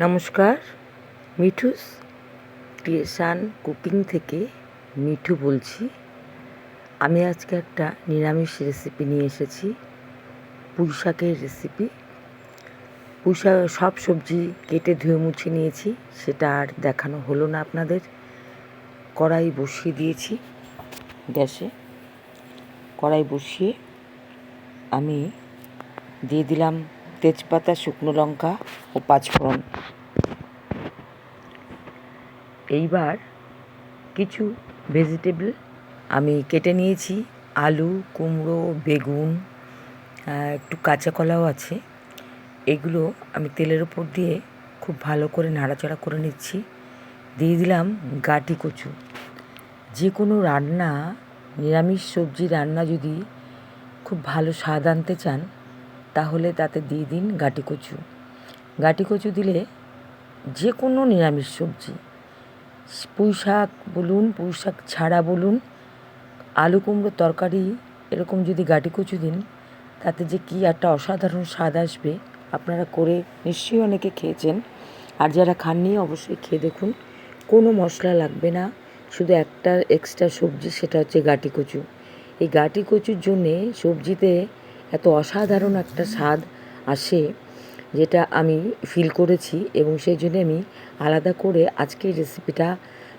নমস্কার, Mithu's creation cooking থেকে মিঠু বলছি। আমি আজকে একটা নিরামিষ রেসিপি নিয়ে এসেছি, পুঁই শাকের রেসিপি পুঁই শাক, সব সবজি কেটে ধুয়ে মুছে নিয়েছি, সেটা আর দেখানো হলো না আপনাদের। কড়াই বসিয়ে দিয়েছি গ্যাসে। কড়াই বসিয়ে আমি দিয়ে দিলাম তেজপাতা, শুকনো লঙ্কা ও পাঁচফোড়ন। এইবার কিছু ভেজিটেবল আমি কেটে নিয়েছি। আলু, কুমড়ো, বেগুন একটু কাঁচা কলাও আছে। এগুলো আমি তেলের ওপর দিয়ে খুব ভালো করে নাড়াচাড়া করে নিচ্ছি। দিয়ে দিলাম গাটি কচু। যে কোনো রান্না, নিরামিষ সবজি রান্না যদি খুব ভালো স্বাদ আনতে চান তাহলে তাতে দিয়ে দিন গাটি কচু। গাটি কচু দিলে যে কোনো নিরামিষ সবজি, পুঁই শাক বলুন, পুঁই শাক ছাড়া বলুন, আলু কুমড়োর তরকারি এরকম যদি গাটি কচু দিন, তাতে যে কী একটা অসাধারণ স্বাদ আসবে আপনারা করে নিশ্চয়ই অনেকে খেয়েছেন। আর যারা খাননি অবশ্যই খেয়ে দেখুন, কোনো মশলা লাগবে না, শুধু একটা এক্সট্রা সবজি সেটা হচ্ছে গাটি কচু। এই গাটি কচুর জন্যে সবজিতে এত অসাধারণ একটা স্বাদ আসে যেটা আমি ফিল করেছি এবং সেই জন্য আমি আলাদা করে আজকে রেসিপিটা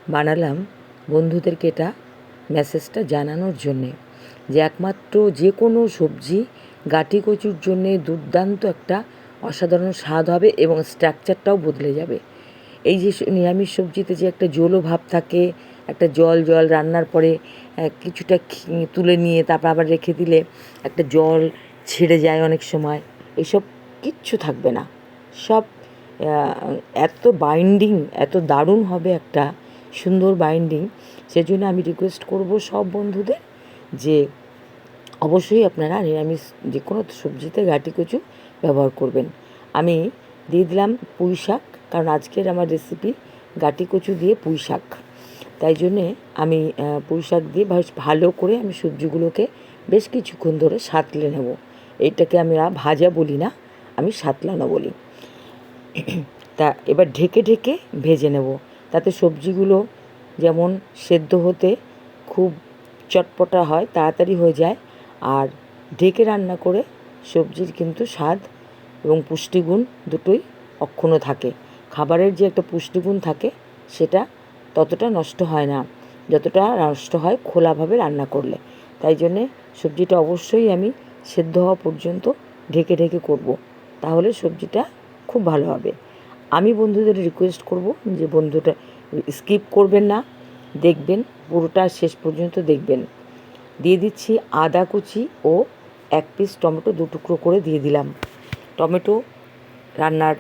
বানালাম বন্ধুদেরকে এটা মেসেজটা জানানোর জন্যে যে একমাত্র যে কোনো সবজি গাটি কচুর জন্যে দুর্দান্ত একটা অসাধারণ স্বাদ হবে এবং স্ট্রাকচারটাও বদলে যাবে। এই যে নিরামিষ সবজিতে যে একটা জলো ভাব থাকে একটা জল জল রান্নার পরে কিছুটা তুলে নিয়ে তারপর আবার রেখে দিলে একটা জল ছেড়ে যায় অনেক সময়। এসব কিচ্ছু থাকবে না। সব এত বাইন্ডিং এত দারুণ হবে একটা সুন্দর বাইন্ডিং সেজন্য আমি রিকোয়েস্ট করব সব বন্ধুদের যে, অবশ্যই আপনারা নিরামিষ যে কোনো সবজিতে গাটি কচু ব্যবহার করবেন। আমি দিয়ে দিলাম পুঁই শাক, কারণ আজকের আমার রেসিপি গাটি কচু দিয়ে পুঁই শাক। তাই জন্যে আমি আহ, পুঁই শাক দিয়ে বেশ ভালো করে আমি সবজিগুলোকে বেশ কিছুক্ষণ ধরে সাঁতলে নেব। এইটাকে আমরা ভাজা বলি না আমি সাঁতলানো বলি। তা এবার ঢেকে ঢেকে ভেজে নেব। তাতে সবজিগুলো যেমন সেদ্ধ হতে খুব চটপটা হয় তাড়াতাড়ি হয়ে যায়। আর ঢেকে রান্না করে সবজির কিন্তু স্বাদ এবং পুষ্টিগুণ দুটোই অক্ষুণ্ণ থাকে। খাবারের যে একটা পুষ্টিগুণ থাকে সেটা ততটা নষ্ট হয় না। যতটা নষ্ট হয় খোলাভাবে রান্না করলে। তাই জন্যে সবজিটা অবশ্যই আমি সেদ্ধ হওয়া পর্যন্ত ঢেকে ঢেকে করব। তাহলে সবজিটা খুব ভালো হবে। আমি বন্ধুদের রিকোয়েস্ট করব যে বন্ধুটা স্কিপ করবেন না। দেখবেন পুরোটা শেষ পর্যন্ত দেখবেন। দিয়ে দিচ্ছি আদা কুচি ও এক পিস টমেটো দু টুকরো করে দিয়ে দিলাম। টমেটো রান্নার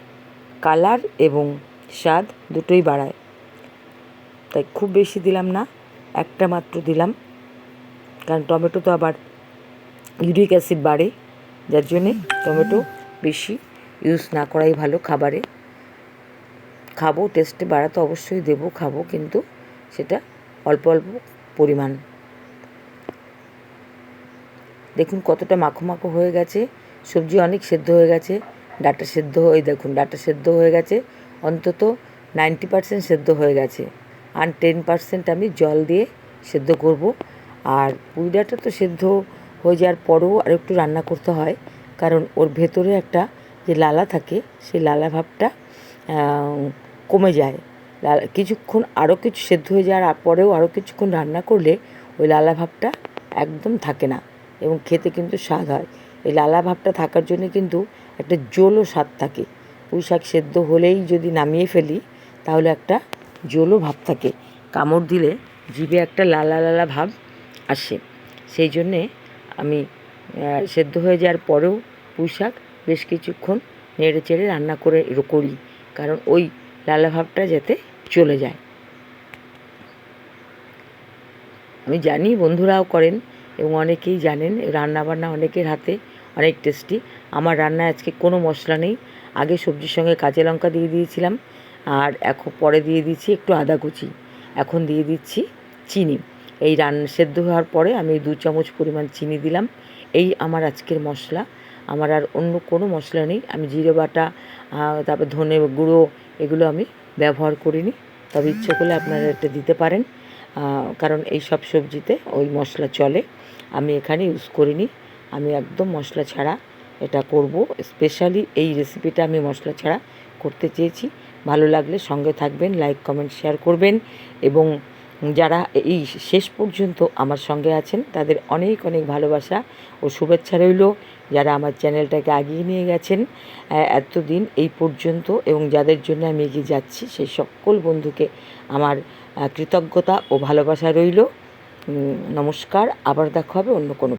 কালার এবং স্বাদ দুটোই বাড়ায়। তাই খুব বেশি দিলাম না, একটা মাত্র দিলাম। কারণ টমেটো তো আবার ইউরিক অ্যাসিড বাড়ে, যার জন্যে টমেটো বেশি ইউজ না করাই ভালো খাবারে। খাব টেস্টে বাড়াতে অবশ্যই দেবো, খাব, কিন্তু সেটা অল্প অল্প পরিমাণ। দেখুন কতটা মাখো মাখো হয়ে গেছে, সবজি অনেক সেদ্ধ হয়ে গেছে, ডাটা সেদ্ধ হয়ে দেখুন, ডাটা সেদ্ধ হয়ে গেছে, অন্তত নাইনটি পার্সেন্ট সেদ্ধ হয়ে গেছে। আর টেন পার্সেন্ট আমি জল দিয়ে সেদ্ধ করব। আর পুঁই ডাঁটা তো সেদ্ধ হয়ে যাওয়ার পরেও আর একটু রান্না করতে হয়, কারণ ওর ভেতরে একটা যে লালা থাকে, সেই লালা ভাবটা কমে যায়। লালা, কিছুক্ষণ আরও কিছু সেদ্ধ হয়ে যাওয়ার পরেও আরও কিছুক্ষণ রান্না করলে ওই লালা ভাবটা একদম থাকে না এবং খেতে কিন্তু স্বাদ হয়। এই লালা ভাবটা থাকার জন্য কিন্তু একটা জোলো স্বাদ থাকে। পুঁই শাক সেদ্ধ হলেই যদি নামিয়ে ফেলি, তাহলে একটা জোলো ভাব থাকে। কামড় দিলে জিভে একটা লালা লালা ভাব আসে। সেই জন্যে আমি সেদ্ধ হয়ে যাওয়ার পরেও পুঁই শাক বেশ কিছুক্ষণ নেড়ে চেড়ে রান্না করে করি। কারণ ওই লালা ভাবটা যাতে চলে যায়। আমি জানি বন্ধুরাও করেন এবং অনেকেই জানেন রান্না বান্না অনেকের হাতে অনেক টেস্টি। আমার রান্নায় আজকে কোনো মশলা নেই। আগে সবজির সঙ্গে কাঁচা লঙ্কা দিয়ে দিয়েছিলাম। আর এখন পরে দিয়ে দিচ্ছি একটু আদা কুচি। এখন দিয়ে দিচ্ছি চিনি। এই রান্না সেদ্ধ হওয়ার পরে আমি দু চামচ পরিমাণ চিনি দিলাম। এই আমার আজকের মশলা। আমার আর অন্য কোনো মশলা নেই। আমি জিরে বাটা তারপর ধনে গুঁড়ো এগুলো আমি ব্যবহার করিনি। তবে ইচ্ছে করলে আপনারা এটা দিতে পারেন। কারণ এই সব সবজিতে ওই মশলা চলে। আমি এখানে ইউজ করিনি। আমি একদম মশলা ছাড়া এটা করব। স্পেশালি এই রেসিপিটা আমি মশলা ছাড়া করতে চেয়েছি। ভালো লাগলে সঙ্গে থাকবেন, লাইক, কমেন্ট, শেয়ার করবেন এবং যারা এই শেষ পর্যন্ত আমার সঙ্গে আছেন তাদের অনেক অনেক ভালোবাসা ও শুভেচ্ছা রইল। যারা আমার চ্যানেলটাকে আগিয়ে নিয়ে গেছেন এতদিন এই পর্যন্ত এবং যাদের জন্য আমি এগিয়ে যাচ্ছি, সেই সকল বন্ধুকে আমার কৃতজ্ঞতা ও ভালোবাসা রইল। নমস্কার, আবার দেখা হবে অন্য কোনো